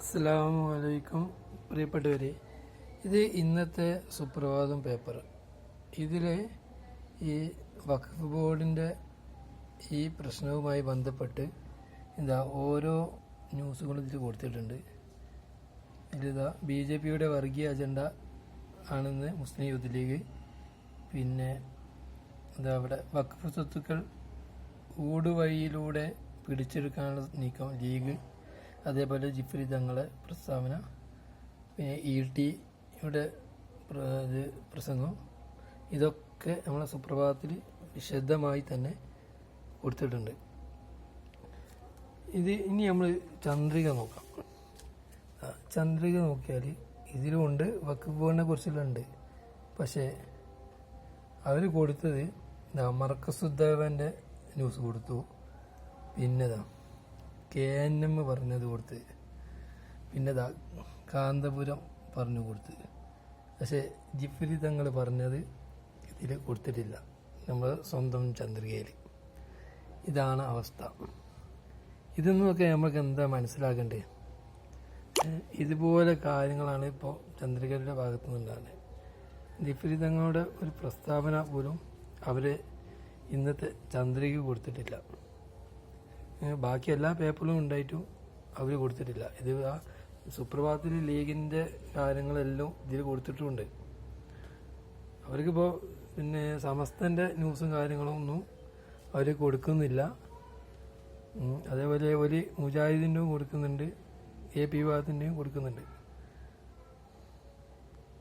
അസ്സലാമു അലൈക്കും പ്രിയപ്പെട്ടവരെ ഇത് ഇന്നത്തെ സുപ്രഭാതം പേപ്പർ. ഇതിൽ ഈ വഖഫ് ബോർഡിന്റെ ഈ പ്രശ്നവുമായി ബന്ധപ്പെട്ട് എന്താ ഓരോ ന്യൂസുകളും ഇതിൽ കൊടുത്തിട്ടുണ്ട്. ഇതിലിതാ ബി ജെ പിയുടെ വർഗീയ അജണ്ട ആണെന്ന് മുസ്ലിം യൂത്ത് ലീഗ് പിന്നെ എന്താ അവിടെ വഖഫ് സ്വത്തുക്കൾ ഊടുവഴിയിലൂടെ പിടിച്ചെടുക്കാനുള്ള നീക്കം ലീഗ് അതേപോലെ ജിഫ്രി തങ്ങളെ പ്രസ്താവന പിന്നെ ഇ ടിയുടെ ഇത് പ്രസംഗം. ഇതൊക്കെ നമ്മളെ സുപ്രഭാതത്തിൽ വിശദമായി തന്നെ കൊടുത്തിട്ടുണ്ട്. ഇത് ഇനി നമ്മൾ ചന്ദ്രിക നോക്കാം. ചന്ദ്രിക നോക്കിയാൽ ഇതിലുമുണ്ട് വക്കഫ് ബോർഡിനെ കുറിച്ചുള്ളുണ്ട് പക്ഷേ അവർ കൊടുത്തത് മർക്കസുദ്ദേവന്റെ ന്യൂസ് കൊടുത്തു. പിന്നെതാ കെ എൻ എം പറഞ്ഞത് കൊടുത്ത്. പിന്നെ കാന്തപുരം പറഞ്ഞു കൊടുത്ത്. പക്ഷേ ജിഫ്രി തങ്ങൾ പറഞ്ഞത് ഇതിൽ കൊടുത്തിട്ടില്ല. നമ്മൾ സ്വന്തം ചന്ദ്രികയിൽ ഇതാണ് അവസ്ഥ. ഇതെന്നൊക്കെ നമുക്ക് എന്താ മനസ്സിലാക്കണ്ടേ ഇതുപോലെ കാര്യങ്ങളാണ് ഇപ്പോൾ ചന്ദ്രികയുടെ ഭാഗത്തു നിന്നുണ്ടാകുന്നത് ജിഫ്രി ഒരു പ്രസ്താവന പോലും അവർ ഇന്നത്തെ ചന്ദ്രിക കൊടുത്തിട്ടില്ല. ബാക്കി എല്ലാ പേപ്പറിലും ഉണ്ടായിട്ടും അവർ കൊടുത്തിട്ടില്ല. ഇത് ആ സുപ്രഭാതത്തിൽ ലീഗിന്റെ കാര്യങ്ങളെല്ലാം ഇതിൽ കൊടുത്തിട്ടുമുണ്ട് അവർക്കിപ്പോൾ പിന്നെ സമസ്തന്റെ ന്യൂസും കാര്യങ്ങളൊന്നും അവർ കൊടുക്കുന്നില്ല. അതേപോലെ ഒരു മുജാഹിദിന്റെയും കൊടുക്കുന്നുണ്ട് എ പി വിഭാഗത്തിന്റെയും കൊടുക്കുന്നുണ്ട്.